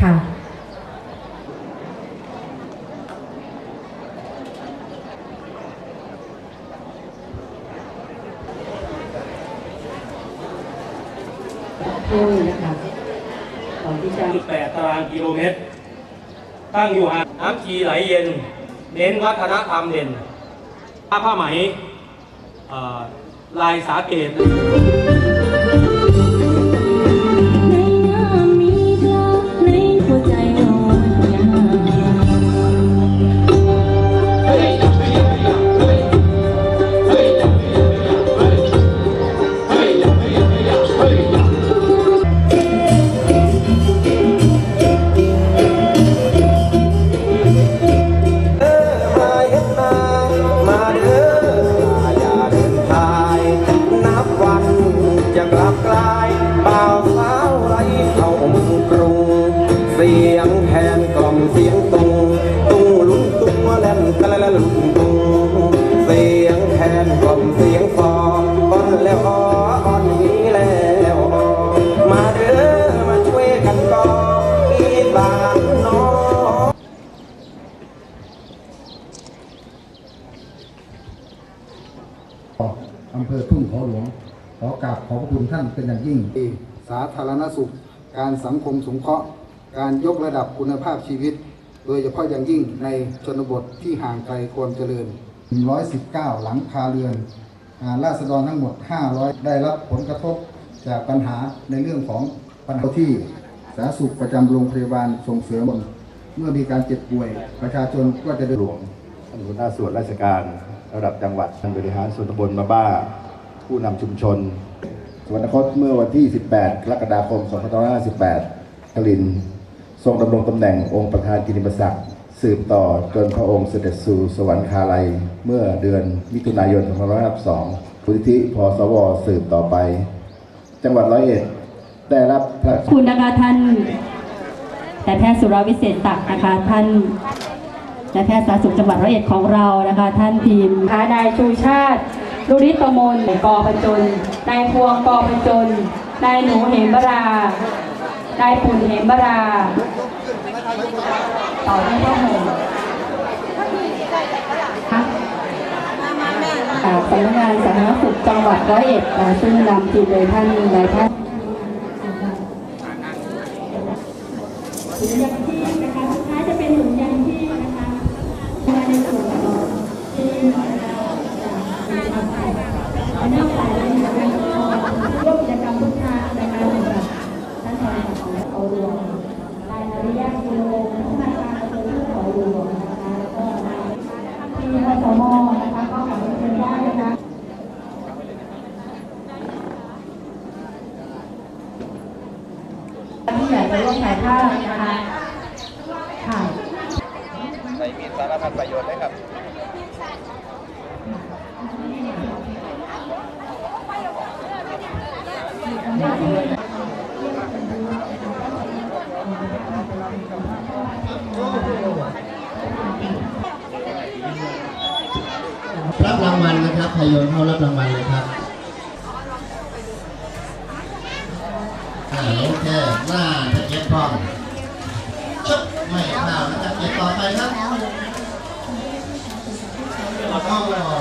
ค่ะด้วยนะคะก่อนที่จะ8ตารางกิโลเมตร ตั้งอยู่ห่างน้ำชีไหลเย็น เน้นวัฒนธรรมเด่น ผ้าผ้าไหมเอ่อลายสาเกต บ่าวสาวไรเข้ากรุง เสียงแคนกล่อมเสียงตุง ตุงลุงตุงแล่นกะละละลุงตุง เสียงแคนกล่อมเสียงฟอก้อนแล้วอ้ออ่อนนี้แล้วมาเด้อมาช่วยกันก่ออีสานน้องอำเภอทุ่งเขาหลวง อกราบขอบพระคุณท่านเป็นอย่างยิ่ง สาธารณสุข การสังคมสงเคราะห์ การยกระดับคุณภาพชีวิต โดยเฉพาะอย่างยิ่งในชนบทที่ห่างไกลความเจริญ 119 หลังคาเรือนอ่าราษฎรทั้งหมด 500 ได้รับผลกระทบจากปัญหาในเรื่องของปัญหาที่สาธารณสุขประจำโรงพยาบาลส่งเสริมเมื่อมีการเจ็บป่วย ประชาชนก็จะได้หลวงท่านหัวหน้าส่วนราชการระดับจังหวัดท่านบริหารส่วนตำบลมาบ้า ผู้นำชุมชน สวรรคตเมื่อวันที่ 18 กรกฎาคม 2558กลิน ทรงดำรงตำแหน่งองค์ประธานกิติมศักดิ์สืบต่อจนพระองค์เสด็จสู่สวรรคาลัย เมื่อเดือนมิถุนายน 2552พื้นที่พสวสืบต่อไป จังหวัดร้อยเอ็ดได้รับพระขอบคุณนะคะท่านนายแพทย์สุรวิเศษศักดิ์นะคะท่านนายแพทย์สาธารณสุขจังหวัดร้อยเอ็ดของเรานะคะ ท่านทีมนะคะนายชูชาติ ลุริตมลกอประจน นายพวงกอประจน นายหนูเหมบรานายปุ่นเหมบราต่อด้วยพ่อหงอ่าสำนักงานสาธารณสุขจังหวัดร้อยเอ็ดซึ่งนำทีมโดยท่านนายแพทย์ถุงยางชีพนะคะสุดท้ายจะเป็นถุงยางชีพนะคะมาในส่วนของที่นะคะจากทางไทยและนอกจากนี้นะคะร่วมกิจกรรมพุทธานะคะสำหรับท่านรองของเขารวมนายอริยะกิโลผู้บัญชาการอำเภอทุ่งเขารวมนะคะแล้วก็นายที่พสมนะคะก็ขอเชิญได้นะคะ ที่อยากจะร่วมถ่ายภาพ นะคะค่ะใส่มีสารพัดประโยชน์เลยครับรับรางวัลนะครับพยนเข้ารับรางวัลเลยครับอ่าโอเคหน้า ตะเกียบพร้อมชุบ